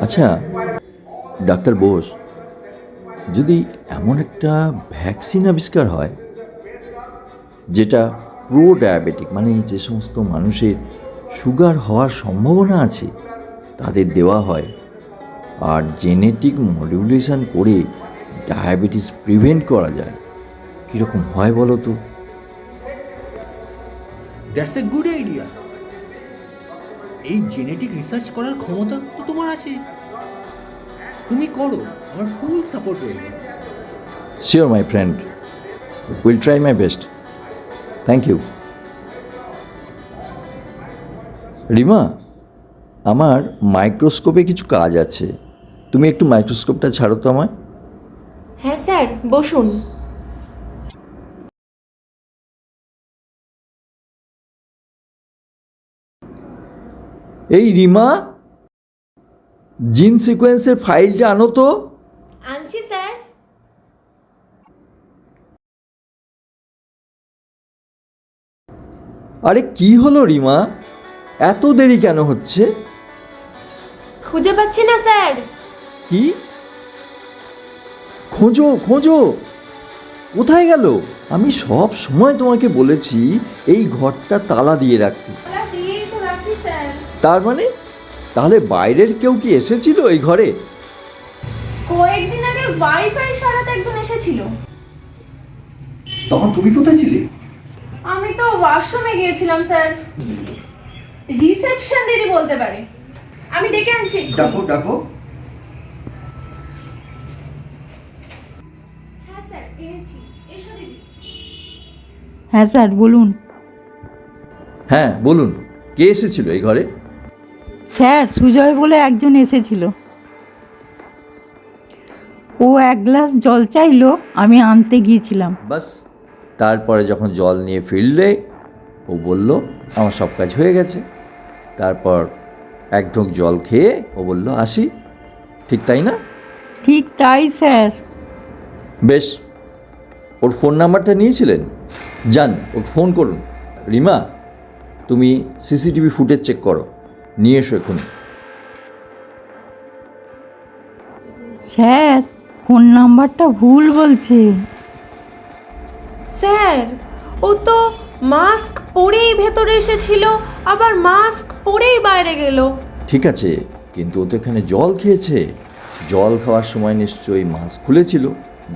আচ্ছা ডাক্তার বোস যদি এমন একটা ভ্যাকসিন আবিষ্কার হয় যেটা প্রো ডায়াবেটিক মানে যে সমস্ত মানুষের সুগার হওয়ার সম্ভাবনা আছে তাদের দেওয়া হয় আর জেনেটিক মডিউলেশন করে ডায়াবেটিস প্রিভেন্ট করা যায় কীরকম হয় বলো তো? দ্যাটস এ গুড আইডিয়া এই জেনেটিক রিসার্চ করার ক্ষমতা তো তোমার আছে। তুমি করো আমার ফুল সাপোর্ট রইল sure my friend will try my best thank you Rima আমার মাইক্রোস্কোপে কিছু কাজ আছে। তুমি একটু মাইক্রোস্কোপটা ছাড়ো তো আমায়। হ্যাঁ স্যার বসুন। এই রিমা জিন সিকোয়েন্সের ফাইলটা আনো তো। আনছি স্যার। আরে কি হলো রিমা? এত দেরি কেন হচ্ছে? খুঁজে পাচ্ছি না স্যার। কি? খোঁজো খোঁজো। কোথায় গেল? আমি সব সময় তোমাকে বলেছি এই ঘরটা তালা দিয়ে রাখতে। তার মানে? তাহলে বাইরের কেউ কি এসেছিল এই ঘরে? কয়েকদিন আগে ওয়াইফাই সারাতে একজন এসেছিল। তখন তুমি কোথায় ছিলে? আমি তো ওয়াশরুমে গিয়েছিলাম স্যার। রিসেপশন দিদি বলতে পারে। আমি ডেকে আনছি ডাকো ডাকো। হ্যাঁ স্যার এনেছি। এসো দিদি। হ্যাঁ স্যার বলুন। হ্যাঁ বলুন। কে এসেছিল এই ঘরে? স্যার সুজয় বলে একজন এসেছিল। ও এক গ্লাস জল চাইলো আমি আনতে গিয়েছিলাম। বাস তারপরে যখন জল নিয়ে ফিরলে ও বলল আমার সব কাজ হয়ে গেছে। তারপর এক ঢোক জল খেয়ে ও বলল আসি। ঠিক তাই না? ঠিক তাই স্যার। বেশ ওর ফোন নাম্বারটা নিয়েছিলেন? যান ওকে ফোন করুন। রিমা তুমি সিসিটিভি ফুটেজ চেক করো। নিয়ে এসো এক্ষুনি স্যার ফোন নাম্বারটা ভুল বলছে। স্যার ও তো মাস্ক পরেই ভেতরে এসেছিল আবার মাস্ক পরেই বাইরে গেল। ঠিক আছে কিন্তু ও তো এখানে জল খেয়েছে। জল খাওয়ার সময় নিশ্চয়ই মাস্ক খুলেছিল।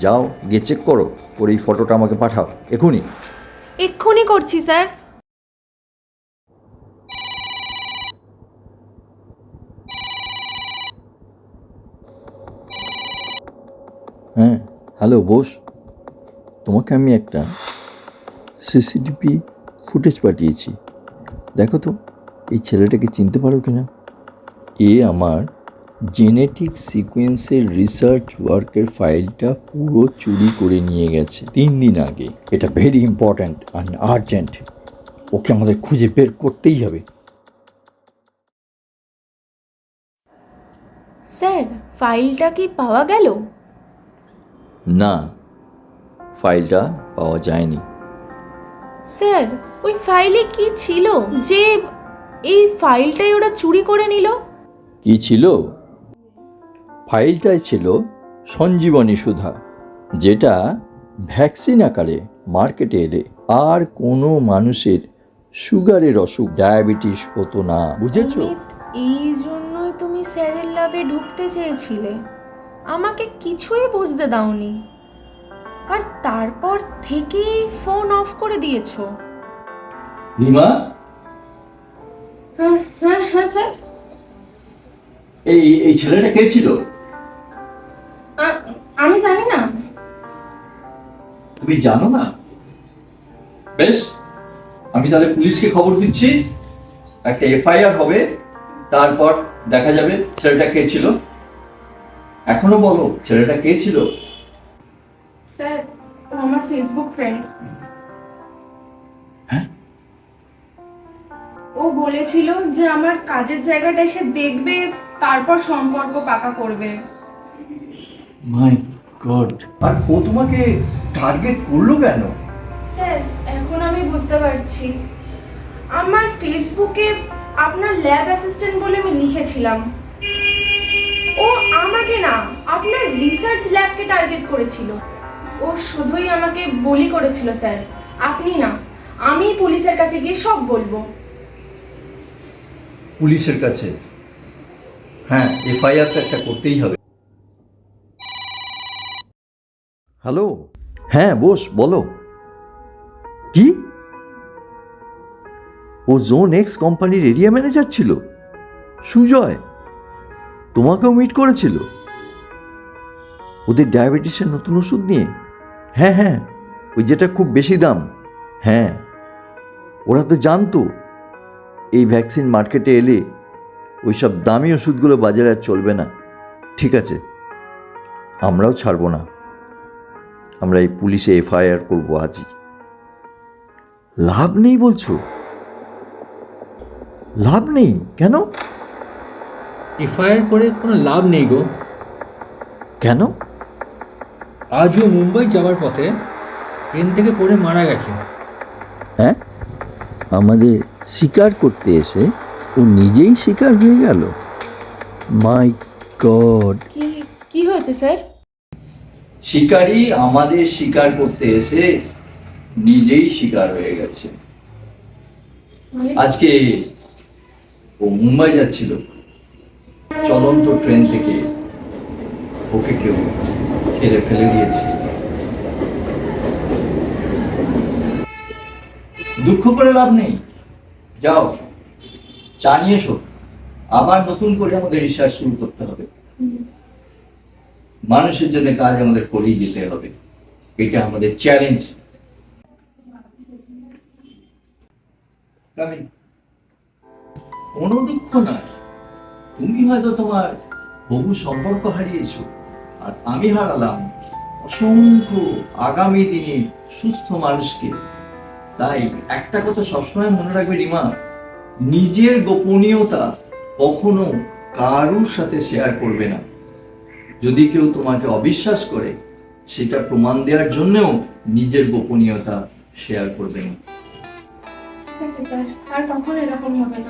যাও গিয়ে চেক করো ওর এই ফটোটা আমাকে পাঠাও। এখনই। এক্ষুনি করছি স্যার হ্যাঁ হ্যালো বোস, তোমাকে আমি একটা সিসিটিভি ফুটেজ পাঠিয়েছি। দেখো তো, এই ছেলেটাকে চিনতে পারো কি না এ আমার জেনেটিক সিকোয়েন্সের রিসার্চ ওয়ার্কের ফাইলটা পুরো চুরি করে নিয়ে গেছে তিন দিন আগে। এটা very important and urgent okay আমাদের খুঁজে বের করতেই হবে। স্যার ফাইলটা কি পাওয়া গেল? না ফাইলটা পাওয়া যায়নি। স্যার ওই ফাইলে কি ছিল যে এই ফাইলটাই ওরা চুরি করে নিল? কি ছিল? ফাইলটায় ছিল সঞ্জীবনী সুধা যেটা ভ্যাকসিন আকারে মার্কেটে এলে আর কোনো মানুষের সুগারের অসুখ ডায়াবেটিস হতো না। বুঝেছ? এই জন্যই তুমি স্যারের লাভে ঢুকতে চেয়েছিলে। আমাকে কিছুই বুঝতে দাওনি। আর তারপর থেকেই ফোন অফ করে দিয়েছ। রিমা? হ্যাঁ হ্যাঁ হ্যাঁ স্যার। এই এই ছেলেটা কে ছিল? আমি জানি না। তুমি জানো না? বেশ আমি তাহলে পুলিশকে খবর দিচ্ছি। একটা এফআইআর হবে তারপর দেখা যাবে ছেলেটা কে ছিল। এখনও বলো ছেলেটা কে ছিল? স্যার ও আমার ফেসবুক ফ্রেন্ড ও বলেছিল যে আমার কাজের জায়গাটা এসে দেখবে তারপর সম্পর্ক পাকা করবে। মাই গড আর ও তোমাকে টার্গেট করল কেন? স্যার এখন আমি বুঝতে পারছি। আমার ফেসবুকে আপনার ল্যাব অ্যাসিস্ট্যান্ট বলে আমি লিখেছিলাম। আমাকে না আপনার রিসার্চ ল্যাবকে টার্গেট করেছিল। ও শুধুই আমাকে বলি করেছিল স্যার আপনি না আমি পুলিশের কাছে গিয়ে সব বলব। পুলিশের কাছে? হ্যাঁ এফআইআর তো একটা করতেই হবে। হ্যালো? হ্যাঁ বস, বলো। কি? ও জোন এক্স কোম্পানির এরিয়া ম্যানেজার ছিল? সুজয়? তোমাকেও মিট করেছিল? ওদের ডায়াবেটিসের নতুন ওষুধ নিয়ে? হ্যাঁ হ্যাঁ ওই যেটা খুব বেশি দাম। হ্যাঁ ওরা তো জানতো। এই ভ্যাকসিন মার্কেটে এলে ওই সব দামি ওষুধগুলো বাজারে আর চলবে না। ঠিক আছে, আমরাও ছাড়বো না। আমরা এই পুলিশে এফআইআর করব আজই। লাভ নেই বলছো? লাভ নেই? কেন? এফআইআর করে কোনো লাভ নেই গো। কেন? আজও মুম্বাই যাওয়ার পথে ট্রেন থেকে পড়ে মারা গেছে। হ্যাঁ? আমাদের শিকার করতে এসে ও নিজেই শিকার হয়ে গেল। My god. কি কি হয়েছে স্যার? শিকারী আমাদের শিকার করতে এসে নিজেই শিকার হয়ে গেছে। মানে? আজকে ও মুম্বাই যাচ্ছিল। চলন্ত ট্রেন থেকে ওকে কেউ ঠেলে ফেলে দিয়েছে। দুঃখ করে লাভ নেই। যাও, চা নিয়ে এসো। আবার নতুন করে আমাদের রিসার্চ শুরু করতে হবে। মানুষের জন্য কাজ আমাদের করেই যেতে হবে। এটা আমাদের চ্যালেঞ্জ কোনো দুঃখ নয়। তুমি হয়তো তোমার বহু সম্পর্ক হারিয়েছো, আর আমি হারালাম অসংখ্য আগামী দিনে সুস্থ মানুষকে। তাই একটা কথা সবসময় মনে রাখবে রিমা, নিজের গোপনীয়তা কখনো কারুর সাথে শেয়ার করবে না। যদি কেউ তোমাকে অবিশ্বাস করে, সেটা প্রমাণ দেওয়ার জন্যও নিজের গোপনীয়তা শেয়ার করবে না। আর কখনো এরকম হবে না।